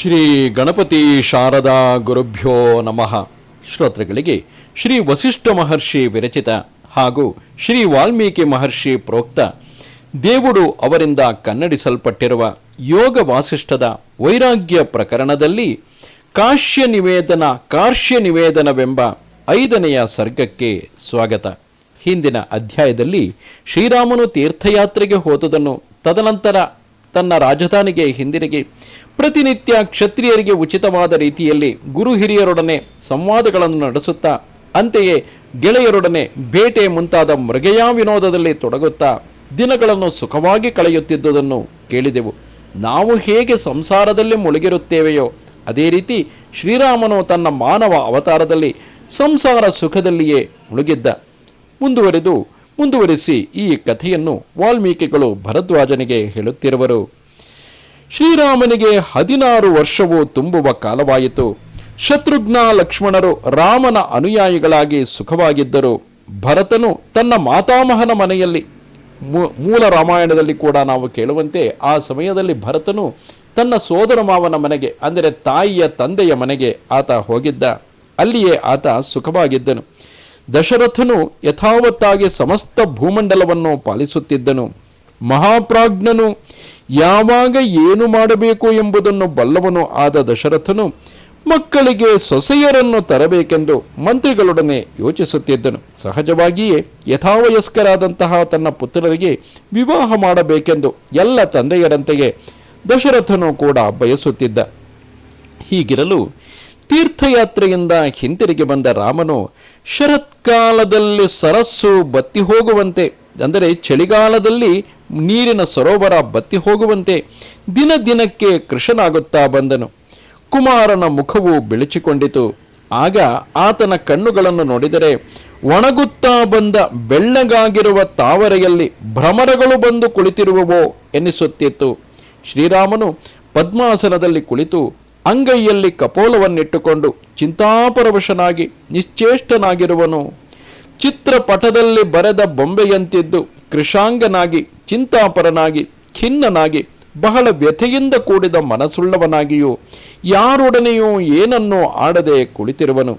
ಶ್ರೀ ಗಣಪತಿ ಶಾರದಾ ಗುರುಭ್ಯೋ ನಮಃ. ಶ್ರೋತೃಗಳಿಗೆ ಶ್ರೀ ವಸಿಷ್ಠ ಮಹರ್ಷಿ ವಿರಚಿತ ಹಾಗೂ ಶ್ರೀ ವಾಲ್ಮೀಕಿ ಮಹರ್ಷಿ ಪ್ರೋಕ್ತ ದೇವುಡು ಅವರಿಂದ ಕನ್ನಡಿಸಲ್ಪಟ್ಟಿರುವ ಯೋಗ ವಾಸಿಷ್ಠದ ವೈರಾಗ್ಯ ಪ್ರಕರಣದಲ್ಲಿ ಕಾಶ್ಯ ನಿವೇದನ ಕಾರ್ಶ್ಯ ನಿವೇದನವೆಂಬ ಐದನೆಯ ಸರ್ಗಕ್ಕೆ ಸ್ವಾಗತ. ಹಿಂದಿನ ಅಧ್ಯಾಯದಲ್ಲಿ ಶ್ರೀರಾಮನು ತೀರ್ಥಯಾತ್ರೆಗೆ ಹೋದುದನ್ನು ತದನಂತರ ತನ್ನ ರಾಜಧಾನಿಗೆ ಹಿಂದಿರುಗಿ. ಪ್ರತಿನಿತ್ಯ ಕ್ಷತ್ರಿಯರಿಗೆ ಉಚಿತವಾದ ರೀತಿಯಲ್ಲಿ ಗುರು ಹಿರಿಯರೊಡನೆ ಸಂವಾದಗಳನ್ನು ನಡೆಸುತ್ತಾ, ಅಂತೆಯೇ ಗೆಳೆಯರೊಡನೆ ಬೇಟೆ ಮುಂತಾದ ಮೃಗಯಾ ವಿನೋದದಲ್ಲಿ ತೊಡಗುತ್ತಾ, ದಿನಗಳನ್ನು ಸುಖವಾಗಿ ಕಳೆಯುತ್ತಿದ್ದುದನ್ನು ಕೇಳಿದೆವು. ನಾವು ಹೇಗೆ ಸಂಸಾರದಲ್ಲಿ ಮುಳುಗಿರುತ್ತೇವೆಯೋ, ಅದೇ ರೀತಿ ಶ್ರೀರಾಮನು ತನ್ನ ಮಾನವ ಅವತಾರದಲ್ಲಿ ಸಂಸಾರ ಸುಖದಲ್ಲಿಯೇ ಮುಳುಗಿದ್ದ. ಮುಂದುವರೆದು ಮುಂದುವರಿಸಿ ಈ ಕಥೆಯನ್ನು ವಾಲ್ಮೀಕಿಗಳು ಭರದ್ವಾಜನಿಗೆ ಹೇಳುತ್ತಿರುವರು. ಶ್ರೀರಾಮನಿಗೆ ಹದಿನಾರು ವರ್ಷವು ತುಂಬುವ ಕಾಲವಾಯಿತು. ಶತ್ರುಘ್ನ ಲಕ್ಷ್ಮಣರು ರಾಮನ ಅನುಯಾಯಿಗಳಾಗಿ ಸುಖವಾಗಿದ್ದರು. ಭರತನು ತನ್ನ ಮಾತಾಮಹನ ಮನೆಯಲ್ಲಿ ಮೂಲ ರಾಮಾಯಣದಲ್ಲಿ ಕೂಡ ನಾವು ಕೇಳುವಂತೆ ಆ ಸಮಯದಲ್ಲಿ ಭರತನು ತನ್ನ ಸೋದರ ಮಾವನ ಮನೆಗೆ, ಅಂದರೆ ತಾಯಿಯ ತಂದೆಯ ಮನೆಗೆ ಆತ ಹೋಗಿದ್ದ. ಅಲ್ಲಿಯೇ ಆತ ಸುಖವಾಗಿದ್ದನು. ದಶರಥನು ಯಥಾವತ್ತಾಗಿ ಸಮಸ್ತ ಭೂಮಂಡಲವನ್ನು ಪಾಲಿಸುತ್ತಿದ್ದನು. ಮಹಾಪ್ರಾಜ್ಞನು ಯಾವಾಗ ಏನು ಮಾಡಬೇಕು ಎಂಬುದನ್ನು ಬಲ್ಲವನು ಆದ ದಶರಥನು ಮಕ್ಕಳಿಗೆ ಸೊಸೆಯರನ್ನು ತರಬೇಕೆಂದು ಮಂತ್ರಿಗಳೊಡನೆ ಯೋಚಿಸುತ್ತಿದ್ದನು. ಸಹಜವಾಗಿಯೇ ಯಥಾವಯಸ್ಕರಾದಂತಹ ತನ್ನ ಪುತ್ರರಿಗೆ ವಿವಾಹ ಮಾಡಬೇಕೆಂದು ಎಲ್ಲ ತಂದೆಯರಂತೆಯೇ ದಶರಥನು ಕೂಡ ಬಯಸುತ್ತಿದ್ದ. ಹೀಗಿರಲು ತೀರ್ಥಯಾತ್ರೆಯಿಂದ ಹಿಂತಿರುಗಿ ಬಂದ ರಾಮನು ಶರತ್ಕಾಲದಲ್ಲಿ ಸರಸ್ಸು ಬತ್ತಿ ಹೋಗುವಂತೆ, ಅಂದರೆ ಚಳಿಗಾಲದಲ್ಲಿ ನೀರಿನ ಸರೋವರ ಬತ್ತಿ ಹೋಗುವಂತೆ ದಿನ ದಿನಕ್ಕೆ ಕೃಷನಾಗುತ್ತಾ ಬಂದನು. ಕುಮಾರನ ಮುಖವು ಬೆಳಚಿಕೊಂಡಿತು. ಆಗ ಆತನ ಕಣ್ಣುಗಳನ್ನು ನೋಡಿದರೆ ಒಣಗುತ್ತಾ ಬಂದ ಬೆಳ್ಳಗಾಗಿರುವ ತಾವರೆಯಲ್ಲಿ ಭ್ರಮರಗಳು ಬಂದು ಕುಳಿತಿರುವವೋ ಎನ್ನಿಸುತ್ತಿತ್ತು. ಶ್ರೀರಾಮನು ಪದ್ಮಾಸನದಲ್ಲಿ ಕುಳಿತು ಅಂಗೈಯಲ್ಲಿ ಕಪೋಲವನ್ನಿಟ್ಟುಕೊಂಡು ಚಿಂತಾಪರವಶನಾಗಿ ನಿಶ್ಚೇಷ್ಟನಾಗಿರುವನು. ಚಿತ್ರಪಟದಲ್ಲಿ ಬರೆದ ಬೊಂಬೆಯಂತಿದ್ದು ಕೃಷಾಂಗನಾಗಿ, ಚಿಂತಾಪರನಾಗಿ, ಖಿನ್ನನಾಗಿ, ಬಹಳ ವ್ಯಥೆಯಿಂದ ಕೂಡಿದ ಮನಸ್ಸುಳ್ಳವನಾಗಿಯೂ ಯಾರೊಡನೆಯೂ ಏನನ್ನೂ ಆಡದೆ ಕುಳಿತಿರುವನು.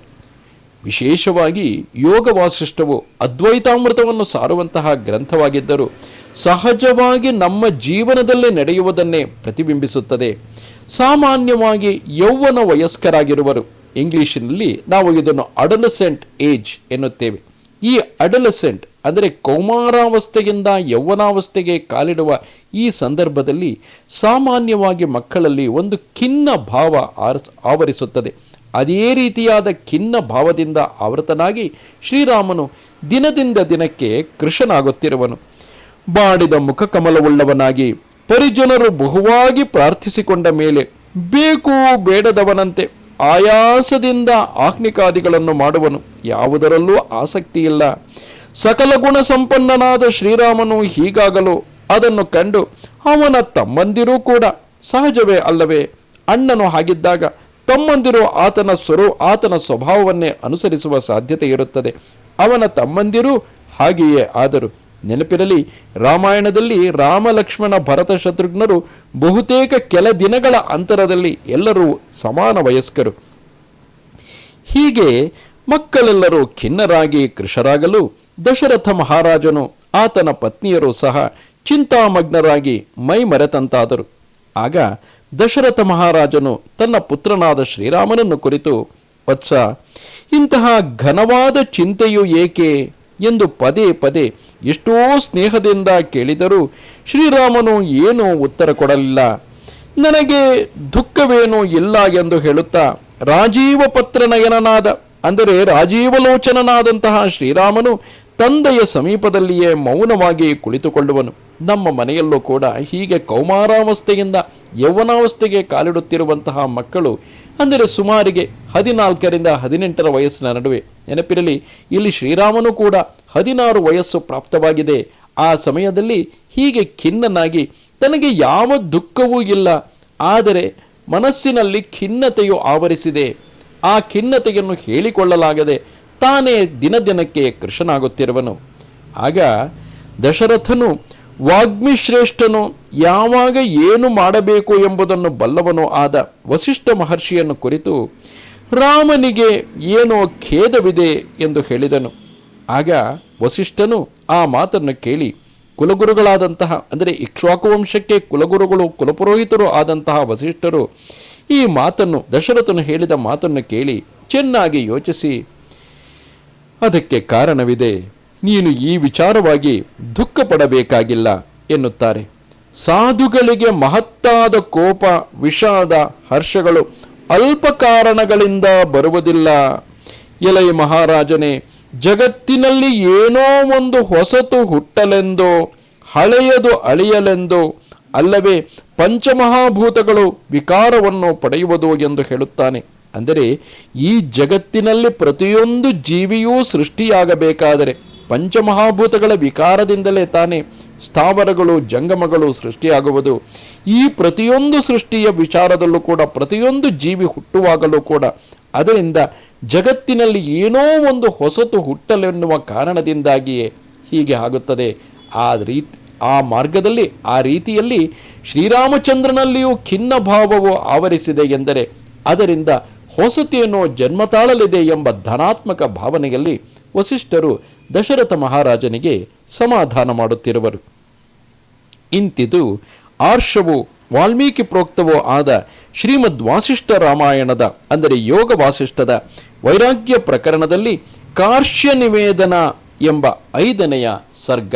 ವಿಶೇಷವಾಗಿ ಯೋಗ ವಾಸಿಷ್ಠವು ಅದ್ವೈತಾಮೃತವನ್ನು ಸಾರುವಂತಹ ಗ್ರಂಥವಾಗಿದ್ದರೂ ಸಹಜವಾಗಿ ನಮ್ಮ ಜೀವನದಲ್ಲಿ ನಡೆಯುವುದನ್ನೇ ಪ್ರತಿಬಿಂಬಿಸುತ್ತದೆ. ಸಾಮಾನ್ಯವಾಗಿ ಯೌವನ ವಯಸ್ಕರಾಗಿರುವರು. ಇಂಗ್ಲಿಷಿನಲ್ಲಿ ನಾವು ಇದನ್ನು ಅಡಲಸೆಂಟ್ ಏಜ್ ಎನ್ನುತ್ತೇವೆ. ಈ ಅಡಲಸೆಂಟ್ ಅಂದರೆ ಕೌಮಾರಾವಸ್ಥೆಯಿಂದ ಯೌವನಾವಸ್ಥೆಗೆ ಕಾಲಿಡುವ ಈ ಸಂದರ್ಭದಲ್ಲಿ ಸಾಮಾನ್ಯವಾಗಿ ಮಕ್ಕಳಲ್ಲಿ ಒಂದು ಖಿನ್ನ ಭಾವ ಆವರಿಸುತ್ತದೆ. ಅದೇ ರೀತಿಯಾದ ಖಿನ್ನ ಭಾವದಿಂದ ಆವೃತನಾಗಿ ಶ್ರೀರಾಮನು ದಿನದಿಂದ ದಿನಕ್ಕೆ ಕೃಷನಾಗುತ್ತಿರುವನು ಬಾಡಿದ ಮುಖಕಮಲವುಳ್ಳವನಾಗಿ ಪರಿಜನರು ಬಹುವಾಗಿ ಪ್ರಾರ್ಥಿಸಿಕೊಂಡ ಮೇಲೆ ಬೇಕು ಬೇಡದವನಂತೆ ಆಯಾಸದಿಂದ ಆಹ್ನಿಕಾದಿಗಳನ್ನು ಮಾಡುವನು. ಯಾವುದರಲ್ಲೂ ಆಸಕ್ತಿ ಇಲ್ಲ ಸಕಲ ಗುಣ ಸಂಪನ್ನನಾದ ಶ್ರೀರಾಮನು ಹೀಗಾಗಲು ಅದನ್ನು ಕಂಡು ಅವನ ತಮ್ಮಂದಿರೂ ಕೂಡ ಸಹಜವೇ ಅಲ್ಲವೇ? ಅಣ್ಣನು ಹಾಗಿದ್ದಾಗ ತಮ್ಮಂದಿರು ಆತನ ಸ್ವರು ಆತನ ಸ್ವಭಾವವನ್ನೇ ಅನುಸರಿಸುವ ಸಾಧ್ಯತೆ ಇರುತ್ತದೆ ಅವನ ತಮ್ಮಂದಿರು ಹಾಗೆಯೇ ಆದರು. ನೆನಪಿರಲಿ, ರಾಮಾಯಣದಲ್ಲಿ ರಾಮ ಲಕ್ಷ್ಮಣ ಭರತ ಶತ್ರುಘ್ನರು ಬಹುತೇಕ ಕೆಲ ದಿನಗಳ ಅಂತರದಲ್ಲಿ ಎಲ್ಲರೂ ಸಮಾನ ವಯಸ್ಕರು. ಹೀಗೆ ಮಕ್ಕಳೆಲ್ಲರೂ ಖಿನ್ನರಾಗಿ ಕೃಷರಾಗಲು ದಶರಥ ಮಹಾರಾಜನು ಆತನ ಪತ್ನಿಯರು ಸಹ ಚಿಂತಾಮಗ್ನರಾಗಿ ಮೈ ಮರೆತಂತಾದರು. ಆಗ ದಶರಥ ಮಹಾರಾಜನು ತನ್ನ ಪುತ್ರನಾದ ಶ್ರೀರಾಮನನ್ನು ಕುರಿತು, ವತ್ಸ, ಇಂತಹ ಘನವಾದ ಚಿಂತೆಯು ಏಕೆ? ಎಂದು ಪದೇ ಪದೇ ಎಷ್ಟೋ ಸ್ನೇಹದಿಂದ ಕೇಳಿದರೂ ಶ್ರೀರಾಮನು ಏನೂ ಉತ್ತರ ಕೊಡಲಿಲ್ಲ. ನನಗೆ ದುಃಖವೇನೂ ಇಲ್ಲ ಎಂದು ಹೇಳುತ್ತಾ ರಾಜೀವ ಪತ್ರನಯನನಾದ, ಅಂದರೆ ರಾಜೀವಲೋಚನನಾದಂತಹ ಶ್ರೀರಾಮನು ತಂದೆಯ ಸಮೀಪದಲ್ಲಿಯೇ ಮೌನವಾಗಿ ಕುಳಿತುಕೊಳ್ಳುವನು. ನಮ್ಮ ಮನೆಯಲ್ಲೂ ಕೂಡ ಹೀಗೆ ಕೌಮಾರಾವಸ್ಥೆಯಿಂದ ಯೌವನಾವಸ್ಥೆಗೆ ಕಾಲಿಡುತ್ತಿರುವಂತಹ ಮಕ್ಕಳು, ಅಂದರೆ ಸುಮಾರಿಗೆ ಹದಿನಾಲ್ಕರಿಂದ ಹದಿನೆಂಟರ ವಯಸ್ಸಿನ ನಡುವೆ, ನೆನಪಿರಲಿ, ಇಲ್ಲಿ ಶ್ರೀರಾಮನು ಕೂಡ ಹದಿನಾರು ವಯಸ್ಸು ಪ್ರಾಪ್ತವಾಗಿದೆ. ಆ ಸಮಯದಲ್ಲಿ ಹೀಗೆ ಖಿನ್ನನಾಗಿ ತನಗೆ ಯಾವ ದುಃಖವೂ ಇಲ್ಲ, ಆದರೆ ಮನಸ್ಸಿನಲ್ಲಿ ಖಿನ್ನತೆಯು ಆವರಿಸಿದೆ. ಆ ಖಿನ್ನತೆಯನ್ನು ಹೇಳಿಕೊಳ್ಳಲಾಗದೆ ತಾನೇ ದಿನ ದಿನಕ್ಕೆ ಕೃಶನಾಗುತ್ತಿರುವನು ಆಗ ದಶರಥನು, ವಾಗ್ಮಿಶ್ರೇಷ್ಠನು, ಯಾವಾಗ ಏನು ಮಾಡಬೇಕು ಎಂಬುದನ್ನು ಬಲ್ಲವನು ಆದ ವಸಿಷ್ಠ ಮಹರ್ಷಿಯನ್ನು ಕುರಿತು ರಾಮನಿಗೆ ಏನೋ ಖೇದವಿದೆ ಎಂದು ಹೇಳಿದನು. ಆಗ ವಸಿಷ್ಠನು ಆ ಮಾತನ್ನು ಕೇಳಿ, ಕುಲಗುರುಗಳಾದಂತಹ, ಅಂದರೆ ಇಕ್ಷ್ವಾಕುವಂಶಕ್ಕೆ ಕುಲಗುರುಗಳು, ಕುಲಪುರೋಹಿತರು ಆದಂತಹ ವಸಿಷ್ಠರು ಈ ಮಾತನ್ನು, ದಶರಥನು ಹೇಳಿದ ಮಾತನ್ನು ಕೇಳಿ, ಚೆನ್ನಾಗಿ ಯೋಚಿಸಿ ಅದಕ್ಕೆ ಕಾರಣವಿದೆ, ನೀನು ಈ ವಿಚಾರವಾಗಿ ದುಃಖ ಪಡಬೇಕಾಗಿಲ್ಲ ಎನ್ನುತ್ತಾರೆ. ಸಾಧುಗಳಿಗೆ ಮಹತ್ತಾದ ಕೋಪ, ವಿಷಾದ ಹರ್ಷಗಳು ಅಲ್ಪ ಕಾರಣಗಳಿಂದ ಬರುವುದಿಲ್ಲ. ಎಲೈ ಮಹಾರಾಜನೇ, ಜಗತ್ತಿನಲ್ಲಿ ಏನೋ ಒಂದು ಹೊಸತು ಹುಟ್ಟಲೆಂದೋ, ಹಳೆಯದು ಅಳಿಯಲೆಂದೋ ಅಲ್ಲವೇ ಪಂಚಮಹಾಭೂತಗಳು ವಿಕಾರವನ್ನು ಪಡೆಯುವುದು ಎಂದು ಹೇಳುತ್ತಾನೆ. ಅಂದರೆ ಈ ಜಗತ್ತಿನಲ್ಲಿ ಪ್ರತಿಯೊಂದು ಜೀವಿಯೂ ಸೃಷ್ಟಿಯಾಗಬೇಕಾದರೆ ಪಂಚಮಹಾಭೂತಗಳ ವಿಕಾರದಿಂದಲೇ ತಾನೇ ಸ್ಥಾವರಗಳು, ಜಂಗಮಗಳು ಸೃಷ್ಟಿಯಾಗುವುದು. ಈ ಪ್ರತಿಯೊಂದು ಸೃಷ್ಟಿಯ ವಿಚಾರದಲ್ಲೂ ಕೂಡ, ಪ್ರತಿಯೊಂದು ಜೀವಿ ಹುಟ್ಟುವಾಗಲೂ ಕೂಡ, ಅದರಿಂದ ಜಗತ್ತಿನಲ್ಲಿ ಏನೋ ಒಂದು ಹೊಸತು ಹುಟ್ಟಲೆನ್ನುವ ಕಾರಣದಿಂದಾಗಿಯೇ ಹೀಗೆ ಆಗುತ್ತದೆ. ಆ ರೀತಿ ಆ ಮಾರ್ಗದಲ್ಲಿ, ಆ ರೀತಿಯಲ್ಲಿ ಶ್ರೀರಾಮಚಂದ್ರನಲ್ಲಿಯೂ ಖಿನ್ನ ಭಾವವು ಆವರಿಸಿದೆ ಎಂದರೆ, ಅದರಿಂದ ಹೊಸತೇನೋ ಜನ್ಮ ತಾಳಲಿದೆ ಎಂಬ ಧನಾತ್ಮಕ ಭಾವನೆಯಲ್ಲಿ ವಸಿಷ್ಠರು ದಶರಥ ಮಹಾರಾಜನಿಗೆ ಸಮಾಧಾನ ಮಾಡುತ್ತಿರುವರು. ಇಂತಿದು ಆರ್ಷವು ವಾಲ್ಮೀಕಿ ಪ್ರೋಕ್ತವೋ ಆದ ಶ್ರೀಮದ್ ವಾಸಿಷ್ಠ ರಾಮಾಯಣದ, ಅಂದರೆ ಯೋಗ ವಾಸಿಷ್ಠದ ವೈರಾಗ್ಯ ಪ್ರಕರಣದಲ್ಲಿ ಕಾರ್ಶ್ಯ ನಿವೇದನ ಎಂಬ ಐದನೆಯ ಸರ್ಗ.